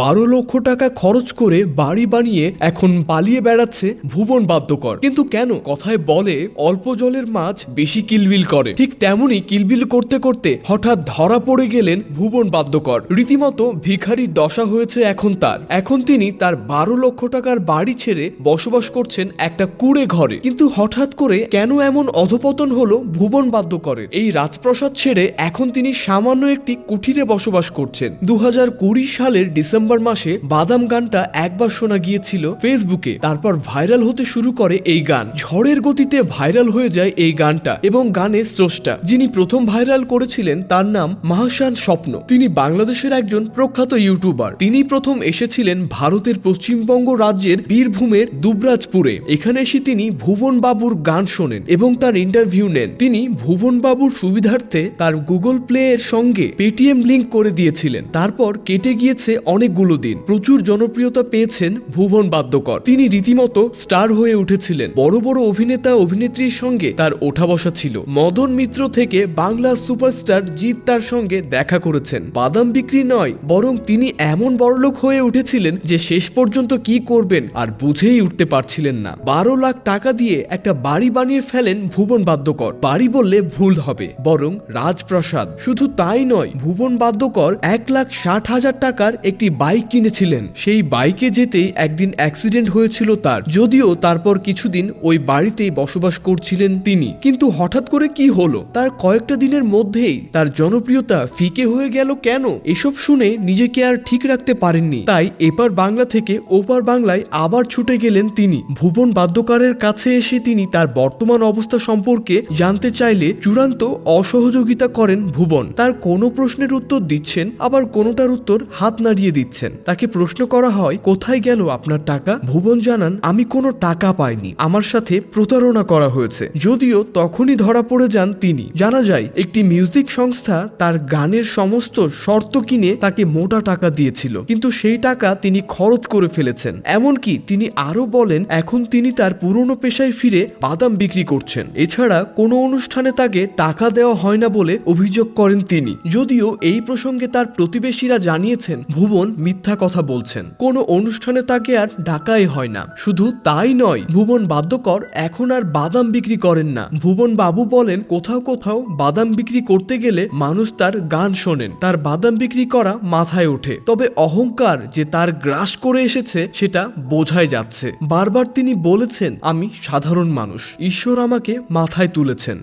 বারো লক্ষ টাকা খরচ করে বাড়ি বানিয়ে এখন পালিয়ে বেড়াচ্ছে ভুবন বাদ্যকর। কিন্তু কেন? কথায় বলে, অল্প জলের মাছ বেশি কিলবিল করে। ঠিক তেমনই কিলবিল করতে করতে হঠাৎ ধরা পড়ে গেলেন ভুবন বাদ্যকর। রীতিমতো ভিখারির দশা হয়েছে এখন তার। এখন তিনি তার বারো লক্ষ টাকার বাড়ি ছেড়ে বসবাস করছেন একটা কুড়ে ঘরে। কিন্তু হঠাৎ করে কেন এমন অধপতন হলো ভুবন বাদ্যকরের? এই রাজপ্রসাদ ছেড়ে এখন তিনি সামান্য একটি কুঠিরে বসবাস করছেন। দু সালের ডিসেম্বর মাসে বাদাম গানটা একবার শোনা গিয়েছিল ফেসবুকে। তারপর ভাইরাল হতে শুরু করে এই গান। ঝড়ের গতিতে ভাইরাল হয়ে যায় এই গানটা এবং গানের স্রষ্টা। যিনি প্রথম ভাইরাল করেছিলেন তার নাম মাহসান স্বপ্ন। তিনি বাংলাদেশের একজন প্রখ্যাত ইউটিউবার। তিনি প্রথম এসেছিলেন ভারতের পশ্চিমবঙ্গ রাজ্যের বীরভূমের দুবরাজপুরে। এখানে এসে তিনি ভুবন বাবুর গান শোনেন এবং তার ইন্টারভিউ নেন। তিনি ভুবন বাবুর সুবিধার্থে তার গুগল প্লে এর সঙ্গে পেটিএম লিঙ্ক করে দিয়েছিলেন। তারপর কেটে গিয়েছে অনেকগুলো দিন। প্রচুর জনপ্রিয়তা পেয়েছেন ভুবন বাদ্যকর। তিনি রীতিমতো স্টার হয়ে উঠেছিলেন। বড় বড় অভিনেতা, অভিনেত্রীর সঙ্গে তার ওঠা বসা ছিল। মদন মিত্র থেকে বাংলার সুপারস্টার জিৎ তার সঙ্গে দেখা করেছেন। বাদাম বিক্রি নয়, বরং তিনি এমন বড়লোক হয়ে উঠেছিলেন যে শেষ পর্যন্ত কি করবেন আর বুঝেই উঠতে পারছিলেন না। বারো লাখ টাকা দিয়ে একটা বাড়ি বানিয়ে ফেলেন ভুবন বাদ্যকর। বাড়ি বললে ভুল হবে, বরং রাজপ্রাসাদ। শুধু তাই নয়, ভুবন বাদ্যকর এক লাখ ষাট হাজার টাকার একটি বাইক কিনেছিলেন। সেই বাইকে যেতেই একদিন অ্যাক্সিডেন্ট হয়েছিল তার। যদিও তারপর কিছুদিন ওই বাড়িতেই বসবাস করছিলেন তিনি। কিন্তু হঠাৎ করে কি হলো? তার কয়েকটা দিনের মধ্যেই তার জনপ্রিয়তা ফিকে হয়ে গেল কেন? এসব শুনে নিজেকে আর ঠিক রাখতে পারেননি। তাই এপার বাংলা থেকে ওপার বাংলায় আবার ছুটে গেলেন তিনি। ভুবন বাদ্যকারের কাছে এসে তিনি তার বর্তমান অবস্থা সম্পর্কে জানতে চাইলে চূড়ান্ত অসহযোগিতা করেন ভুবন। তার কোনো প্রশ্নের উত্তর দিচ্ছেন, আবার কোনোটার উত্তর হাত নাড়িয়ে দিচ্ছেন। তাকে প্রশ্ন করা হয়, কোথায় গেল আপনার টাকা? ভুবন জানান, আমি কোনো টাকা পাইনি। আমার সাথে প্রতারণা করা হয়েছে। যদিও তখনই ধরা পড়ে যান তিনি। জানা যায়, একটি মিউজিক সংস্থা তার গানের সমস্ত শর্ত কিনে তাকে মোটা টাকা দিয়েছিল। কিন্তু সেই টাকা তিনি খরচ করে ফেলেছেন। এমনকি তিনি আরও বলেন, এখন তিনি তার পুরনো পেশায় ফিরে বাদাম বিক্রি করছেন। এছাড়া কোনো অনুষ্ঠানে তাকে টাকা দেওয়া হয় না বলে অভিযোগ করেন তিনি। যদিও এই প্রসঙ্গে তার প্রতিবেশীরা জানিয়েছেন, ভুবন মিথ্যা কথা বলছেন। কোনো অনুষ্ঠানে তাকে আর ডাকাই হয় না। শুধু তাই নয়, ভুবন বাদ্যকর এখন আর বাদাম বিক্রি করেন না। ভুবন বাবু বলেন, কোথাও কোথাও বাদাম বিক্রি করতে গেলে মানুষ তার গান শোনেন। তার বাদাম বিক্রি করা মাথায় ওঠে। তবে অহংকার যে তার গ্রাস করে এসেছে, সেটা বোঝাই যাচ্ছে। বারবার তিনি বলেছেন, আমি সাধারণ মানুষ। ঈশ্বর আমাকে মাথায় তুলেছেন।